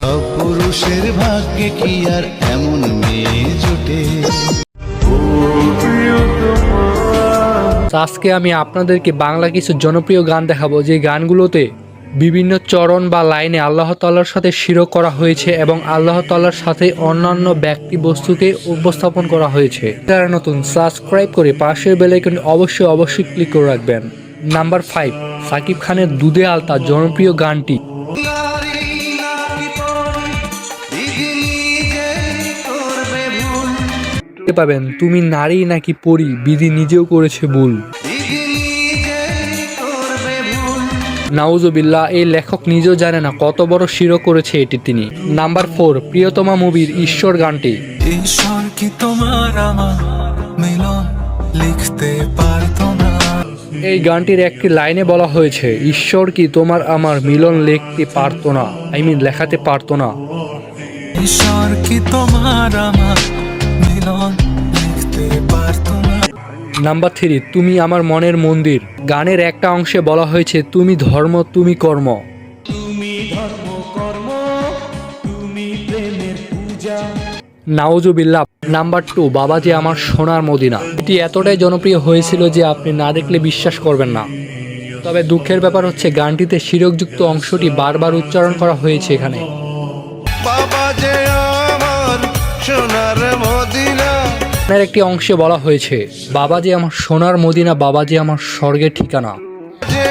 পুরুষের ভাগ্যে কি আর এমন মেয়ে জোটে? আজকে আমি আপনাদেরকে বাংলা কিছু জনপ্রিয় গান দেখাবো। যে গানগুলোতে বিভিন্ন চরণ বা লাইনে আল্লাহ তাল্লার সাথে শিরক করা হয়েছে এবং আল্লাহ তাল্লার সাথে অন্যান্য ব্যক্তি বস্তুকে উপস্থাপন করা হয়েছে। যারা নতুন সাবস্ক্রাইব করে পাশের বেলাইকন অবশ্যই অবশ্যই ক্লিক করে রাখবেন। নাম্বার ফাইভ সাকিব খানের দুধে আলতা জনপ্রিয় গানটি। পাবেন তুমি নারী নাকি পরি বিধি নিজেও করেছে ভুল। নাউজুবিল্লাহ এই লেখক নিজেও জানে না কত বড় শিরো করেছে এটি তিনি। নাম্বার ফোর প্রিয়তমা মুভির ঈশ্বর গানটি। ঈশ্বর কি তোমার আমার মিলন লিখতে পারতো না? এই গানটির একটি লাইনে বলা হয়েছে ঈশ্বর কি তোমার আমার মিলন লিখতে পারতো না? আই মিন লেখাতে পারতো না। ঈশ্বর কি তোমার আমার নাম্বার থ্রি তুমি আমার মনের মন্দির। গানের একটা অংশে বলা হয়েছে তুমি ধর্ম তুমি কর্ম। নাওজুবিল্লাহ নাম্বার টু বাবাজি আমার সোনার মদিনা। এটি এতটাই জনপ্রিয় হয়েছিল যে আপনি না দেখলে বিশ্বাস করবেন না। তবে দুঃখের ব্যাপার হচ্ছে গানটিতে শিরকযুক্ত অংশটি বারবার উচ্চারণ করা হয়েছে এখানে। বাবা যে গানের একটি অংশে বলা হয়েছে বাবাজি আমার সোনার মদিনা বাবাজি আমার স্বর্গের ঠিকানা। যে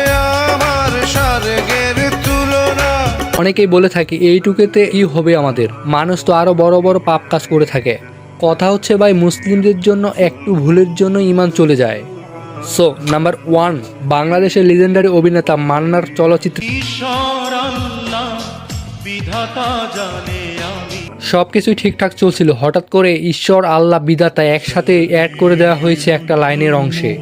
আমার স্বর্গের তুলনা। অনেকেই বলে থাকে এইটুকুতে কি হবে আমাদের। মানুষ তো আরও বড় বড় পাপ কাজ করে থাকে। কথা হচ্ছে ভাই মুসলিমদের জন্য একটু ভুলের জন্য ইমান চলে যায়। সো নাম্বার ওয়ান বাংলাদেশের লিজেন্ডারি অভিনেতা মান্নার চলচ্চিত্র সবকিছুই ঠিকঠাক চলছিল। হঠাৎ করে ঈশ্বর, আল্লাহ, বিধাতা একসাথে অ্যাড করে দেওয়া হয়েছে একটা লাইনের অংশে।